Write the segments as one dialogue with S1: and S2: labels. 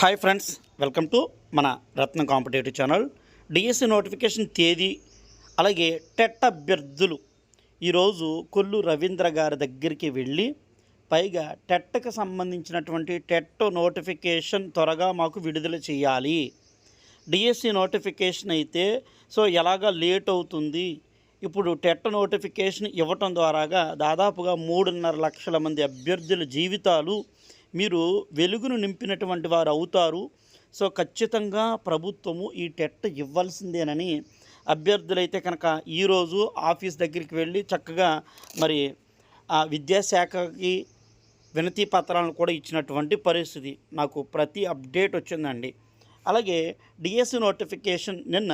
S1: Hi friends welcome to మన Ratna competitive channel DSC notification తేదీ అలాగే టెట్ అభ్యర్థులు ఈరోజు కొల్లు రవీంద్ర గారి దగ్గరికి వెళ్ళి పైగా టెట్కి సంబంధించినటువంటి టెట్ నోటిఫికేషన్ త్వరగా మాకు విడుదల చేయాలి. డిఎస్సి నోటిఫికేషన్ అయితే సో ఎలాగా లేట్ అవుతుంది? ఇప్పుడు టెట్ నోటిఫికేషన్ ఇవ్వటం ద్వారాగా దాదాపుగా మూడున్నర లక్షల మంది అభ్యర్థుల జీవితాలు మీరు వెలుగును నింపినటువంటి వారు అవుతారు. సో ఖచ్చితంగా ప్రభుత్వము ఈ టెట్ ఇవ్వాల్సిందేనని అభ్యర్థులైతే కనుక ఈరోజు ఆఫీస్ దగ్గరికి వెళ్ళి చక్కగా మరి ఆ విద్యాశాఖకి వినతి పత్రాలను కూడా ఇచ్చినటువంటి పరిస్థితి. నాకు ప్రతి అప్డేట్ వచ్చిందండి. అలాగే డిఎస్సి నోటిఫికేషన్ నిన్న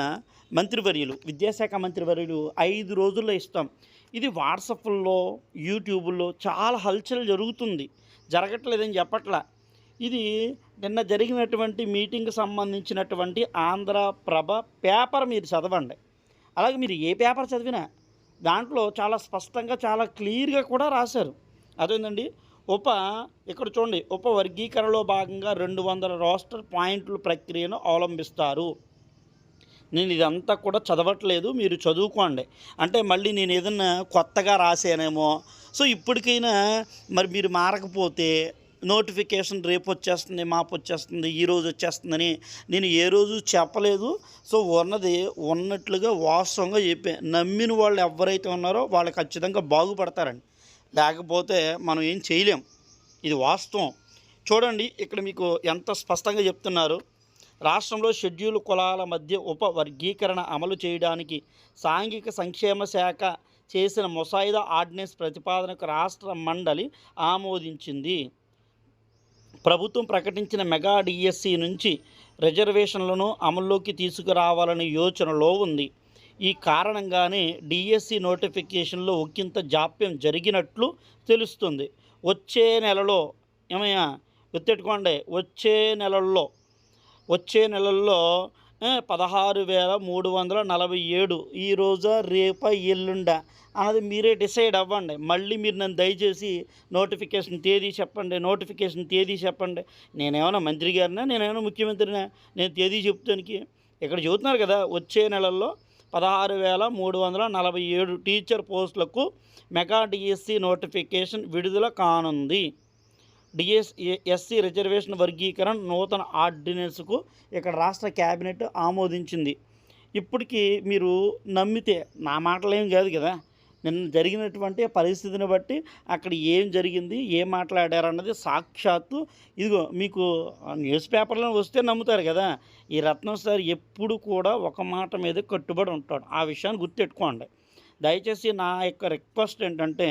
S1: మంత్రివర్యులు విద్యాశాఖ మంత్రివర్యులు ఐదు రోజుల్లో ఇస్తాం. ఇది వాట్సాప్లో యూట్యూబ్లో చాలా హల్చల్ జరుగుతుంది. జరగట్లేదని చెప్పట్లా. ఇది నిన్న జరిగినటువంటి మీటింగ్కి సంబంధించినటువంటి ఆంధ్ర ప్రభ పేపర్ మీరు చదవండి. అలాగే మీరు ఏ పేపర్ చదివినా దాంట్లో చాలా స్పష్టంగా చాలా క్లియర్గా కూడా రాశారు. అదేంటండి ఉప ఇక్కడ చూడండి. ఉప వర్గీకరణలో భాగంగా రెండు వందల రోస్టర్ పాయింట్ల ప్రక్రియను అవలంబిస్తారు. నేను ఇదంతా కూడా చదవట్లేదు. మీరు చదువుకోండి. అంటే మళ్ళీ నేను ఏదన్నా కొత్తగా రాసానేమో సో ఇప్పటికైనా మరి మీరు మారకపోతే నోటిఫికేషన్ రేపు వచ్చేస్తుంది మాపు వచ్చేస్తుంది ఈ రోజు వచ్చేస్తుందని నేను ఏ రోజు చెప్పలేదు. సో ఉన్నది ఉన్నట్లుగా వాస్తవంగా చెప్పాను నమ్మిన వాళ్ళు ఎవరైతే ఉన్నారో వాళ్ళు ఖచ్చితంగా బాగుపడతారండి. లేకపోతే మనం ఏం చేయలేం. ఇది వాస్తవం. చూడండి ఇక్కడ మీకు ఎంత స్పష్టంగా చెప్తున్నారు. రాష్ట్రంలో షెడ్యూల్ కులాల మధ్య ఉప వర్గీకరణ అమలు చేయడానికి సాంఘిక సంక్షేమ శాఖ చేసిన ముసాయిదా ఆర్డినెన్స్ ప్రతిపాదనకు రాష్ట్ర మండలి ఆమోదించింది. ప్రభుత్వం ప్రకటించిన మెగా డిఎస్సి నుంచి రిజర్వేషన్లను అమల్లోకి తీసుకురావాలనే యోచనలో ఉంది. ఈ కారణంగానే డిఎస్సి నోటిఫికేషన్లో ఒకంత జాప్యం జరిగినట్లు తెలుస్తుంది. వచ్చే నెలలో ఏమయ్యా? గుర్తెట్టుకోండి. వచ్చే నెలల్లో వచ్చే నెలల్లో పదహారు వేల మూడు వందల నలభై ఏడు. ఈ రోజా రేప ఎల్లుండ. అన్నది మీరే డిసైడ్ అవ్వండి. మళ్ళీ మీరు నన్ను దయచేసి నోటిఫికేషన్ తేదీ చెప్పండి నోటిఫికేషన్ తేదీ చెప్పండి. నేనేమైనా మంత్రి గారినా? నేనేమైనా ముఖ్యమంత్రినా? నేను తేదీ చెప్తానికి ఇక్కడ చెబుతున్నారు కదా వచ్చే నెలల్లో పదహారు వేల మూడు వందల నలభై ఏడు టీచర్ పోస్టులకు మెగా డిఎస్సి నోటిఫికేషన్ విడుదల కానుంది. డిఎస్ ఎస్సీ రిజర్వేషన్ వర్గీకరణ నూతన ఆర్డినెన్స్కు ఇక్కడ రాష్ట్ర క్యాబినెట్ ఆమోదించింది. ఇప్పటికీ మీరు నమ్మితే నా మాటలేం కాదు కదా నిన్న జరిగినటువంటి పరిస్థితిని బట్టి అక్కడ ఏం జరిగింది ఏం మాట్లాడారు అన్నది సాక్షాత్తు ఇదిగో మీకు న్యూస్ పేపర్లో వస్తే నమ్ముతారు కదా ఈ రత్నం సార్ ఎప్పుడు కూడా ఒక మాట మీద కట్టుబడి ఉంటాడు. ఆ విషయాన్ని గుర్తెట్టుకోండి. దయచేసి నా యొక్క రిక్వెస్ట్ ఏంటంటే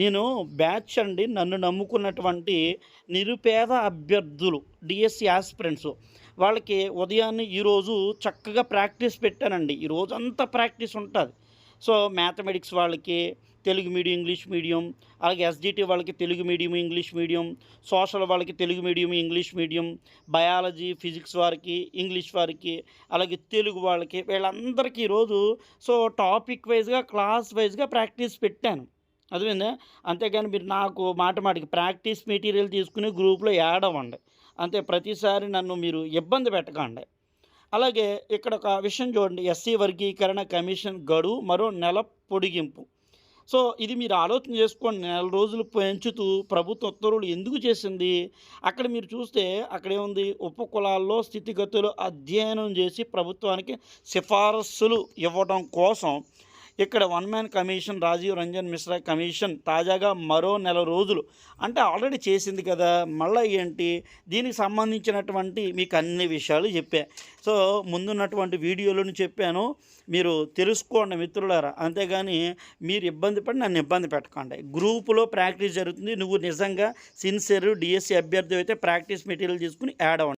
S1: నేను బ్యాచ్ అండి నన్ను నమ్ముకున్నటువంటి నిరుపేద అభ్యర్థులు డిఎస్సి ఆస్పిరెంట్స్ వాళ్ళకి ఉదయాన్నే ఈరోజు చక్కగా ప్రాక్టీస్ పెట్టానండి. ఈ రోజంతా ప్రాక్టీస్ ఉంటుంది. సో మ్యాథమెటిక్స్ వాళ్ళకి తెలుగు మీడియం ఇంగ్లీష్ మీడియం అలాగే ఎస్జిటి వాళ్ళకి Telugu medium English medium social వాళ్ళకి Telugu medium English medium biology physics వారికి ఇంగ్లీష్ వారికి అలాగే తెలుగు వాళ్ళకి వీళ్ళందరికీ ఈరోజు సో టాపిక్ వైజ్గా క్లాస్ వైజ్గా ప్రాక్టీస్ పెట్టాను. అర్థమైందా? అంతేగాని మీరు నాకు మాట మాటికి ప్రాక్టీస్ మెటీరియల్ తీసుకుని గ్రూప్లో యాడ్ అవ్వండి. అంతే ప్రతిసారి నన్ను మీరు ఇబ్బంది పెట్టకండి. అలాగే ఇక్కడ ఒక విషయం చూడండి ఎస్సీ వర్గీకరణ కమిషన్ గడువు మరో నెల పొడిగింపు. సో ఇది మీరు ఆలోచన చేసుకోండి నెల రోజులు పెంచుతూ ప్రభుత్వ ఉత్తర్వులు ఎందుకు చేసింది? అక్కడ మీరు చూస్తే అక్కడేముంది? ఉప కులాల్లో స్థితిగతులు అధ్యయనం చేసి ప్రభుత్వానికి సిఫారసులు ఇవ్వడం కోసం ఇక్కడ one man commission Rajiv Ranjan Mishra commission తాజాగా మరో నెల రోజులు. అంటే ఆల్రెడీ చేసింది కదా. మళ్ళీ ఏంటి? దీనికి సంబంధించినటువంటి మీకు అన్ని విషయాలు చెప్పా. సో ముందున్నటువంటి వీడియోలను చెప్పాను. మీరు తెలుసుకోండి మిత్రులారా. అంతేగాని మీరు ఇబ్బంది పడి నన్ను ఇబ్బంది పెట్టకండి. గ్రూపులో ప్రాక్టీస్ జరుగుతుంది. నువ్వు నిజంగా సిన్సియర్ డిఎస్సి అభ్యర్థి అయితే ప్రాక్టీస్ మెటీరియల్ తీసుకుని యాడ్ అవ్వండి.